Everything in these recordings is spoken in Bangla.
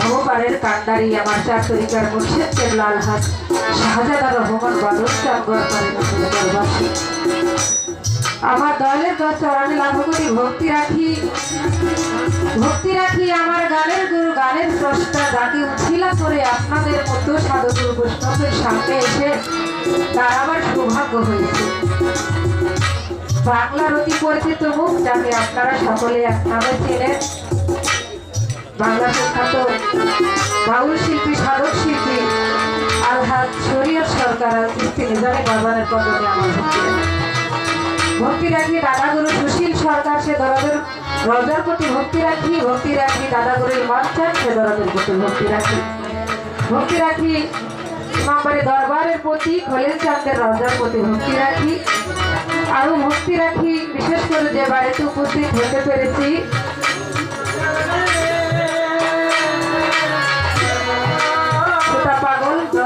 ভগবানের কান্ডারি আমার চার তরিকার মুর্শিদ কেবলাল হাত শাহজাদা রহমান চাঙ্গর করেন আমার দলের দশ চরণে লাভ করি ভক্তি রাখি। ভক্তি রাখি আমার গানের গুরু, গানের স্রষ্টা, যাকে উছিলা করে আপনাদের মতো সাধুগুরু বৈষ্ণবের সামনে এসে তার আমার সৌভাগ্য হয়েছে। বাংলার অতি পরিচিত মুখ যাকে আপনারা সকলে এক চেনেন। ভক্তি। ভক্তি রাখি দাদাগুরু সুশীল সরকার সে দরদের প্রতি ভক্তি রাখি ভক্তি রাখি দাদাগুরু ইমান চান সে প্রতি ভক্তি রাখি রজার প্রতি ভক্তি রাখি আরও ভক্তি রাখি বিশেষ করে যে বাড়িতে উপস্থিত হতে পেরেছি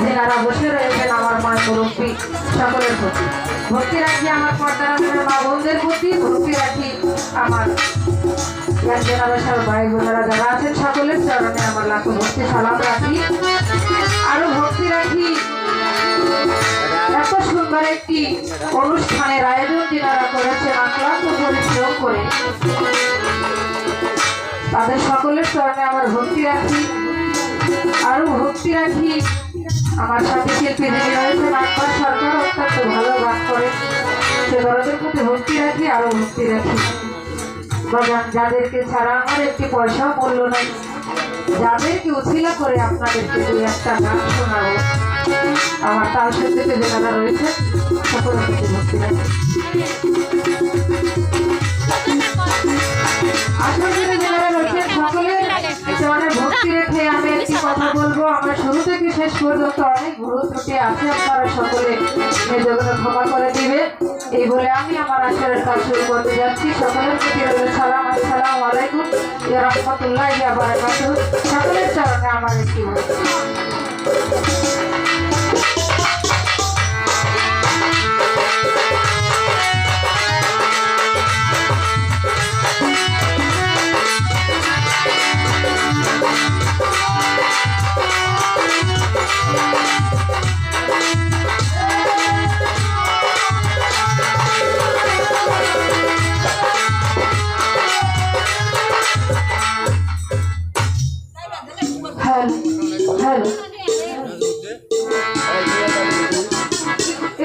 যেনারা বসে রয়েছেন আমার মা মুরব্বী সকলের প্রতি। ভক্তি রাখি আমার পর্দার মা বোনদের প্রতি, ভক্তি রাখি আমার ভাই বোনেরা যারা আছেন সকলের চরণে আমার লাখো ভক্তি সালাম রাখি। আরও ভক্তি রাখি। এত সুন্দর একটি অনুষ্ঠানের আয়োজন যিনারা করেছেন, আক্রান্ত পরিশ্রম করে। তাদের সকলের চরণে আমার ভক্তি রাখি। আরও ভক্তি রাখি। আমার সাথে শিল্পী রয়েছেন আকবর সরকার অত্যন্ত ভালো গান করে। সে দরদের প্রতি ভক্তি রাখি, আরও ভক্তি রাখি। ভগবান যাদেরকে ছাড়া আমার একটি পয়সাও মূল্য নাই। যাদেরকে উছিলা করে আপনাদেরকে দুই একটা গান শোনাবো। আমার তাল সত্যিতে যেনারা রয়েছে, সকলের প্রতি ভক্তি রাখি। আসলে কথা বলব। আমরা শুরু থেকে শেষ পর্যন্ত অনেক ভুল আছে, আপনারা সকলে নিজেগুলো ক্ষমা করে দিবে। এই বলে আমি আমার আসরের কাজ শুরু করতে যাচ্ছি। সকলের প্রতি সালাম, আসসালামু আলাইকুম। রহমতুল্লাহ সকলের চরণে আমার একটি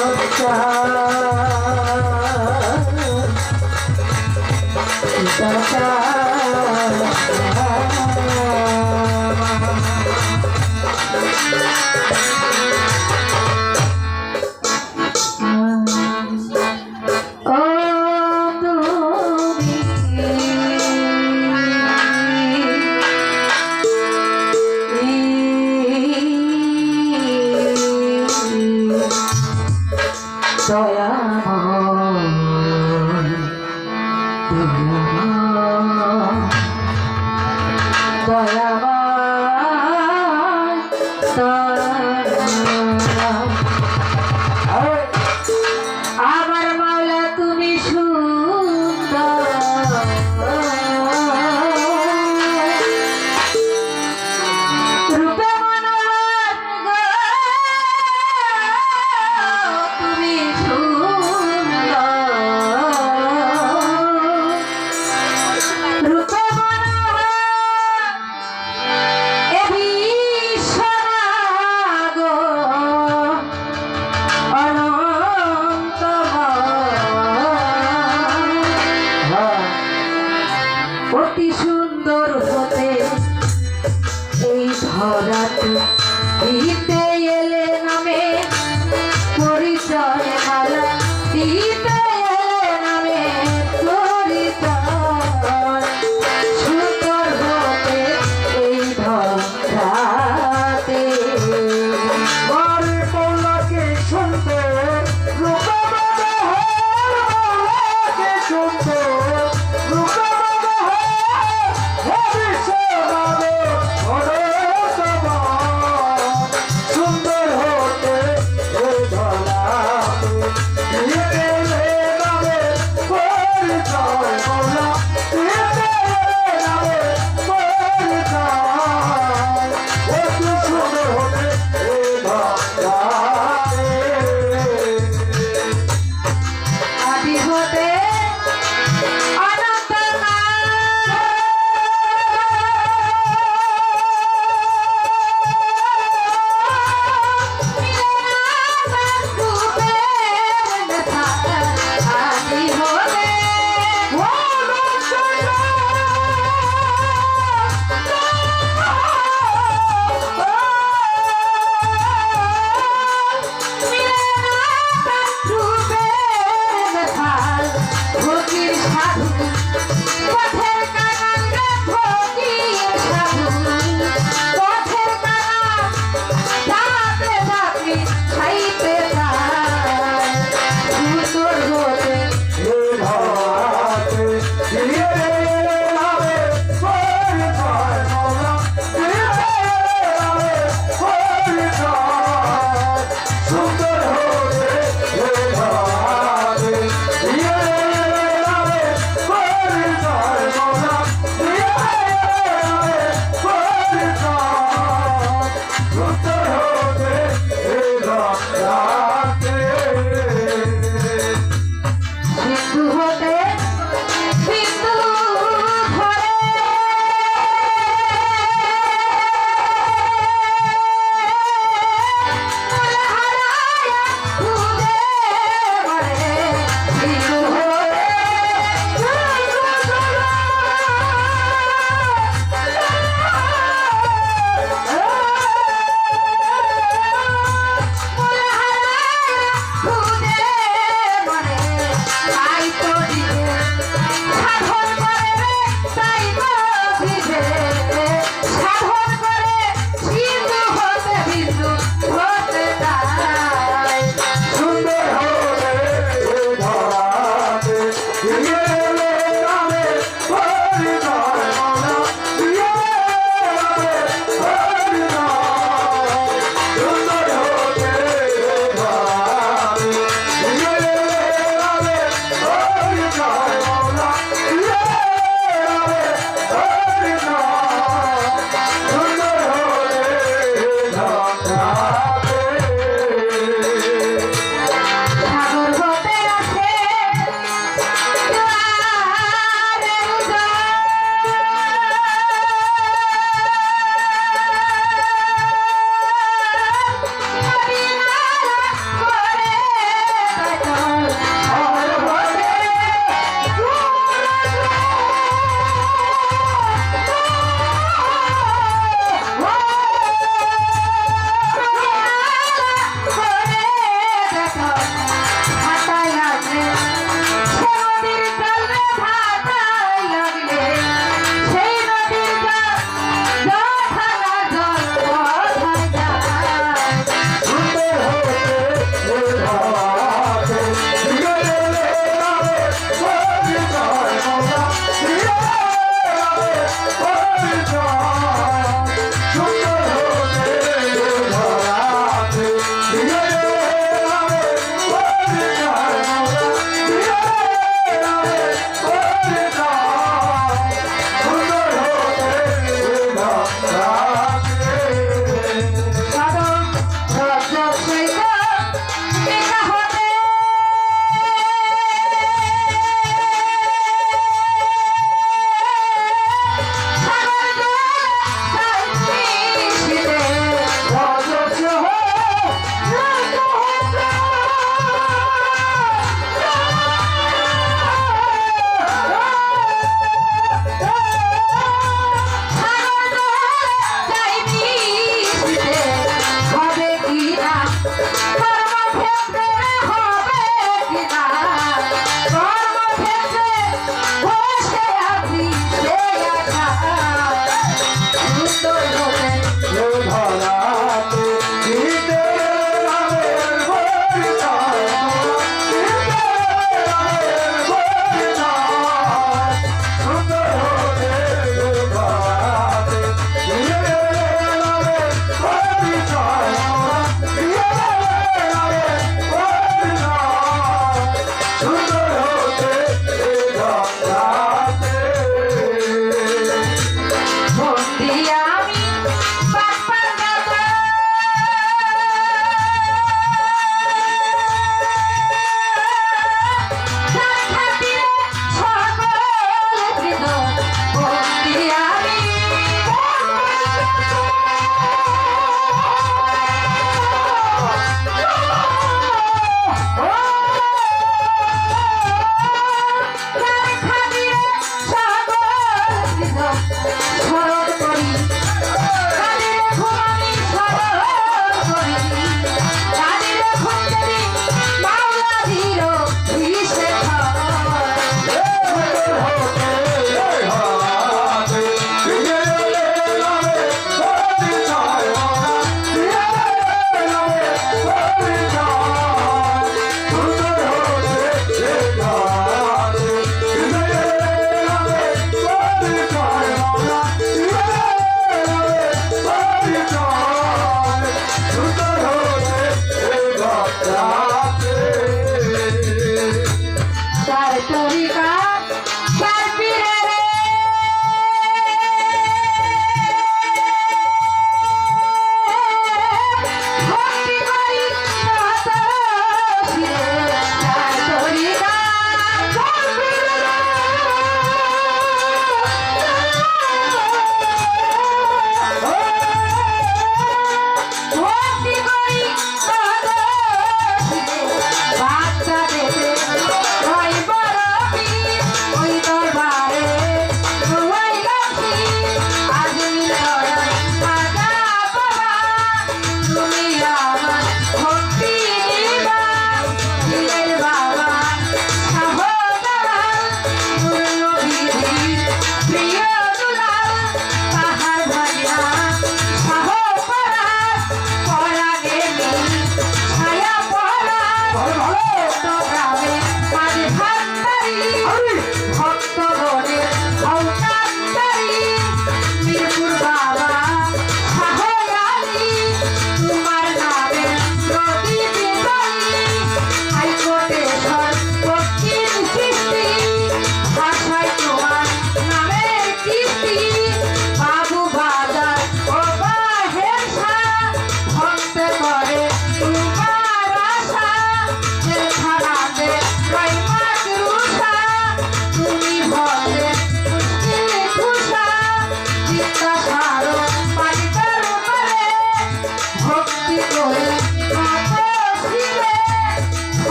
ও দয়াময়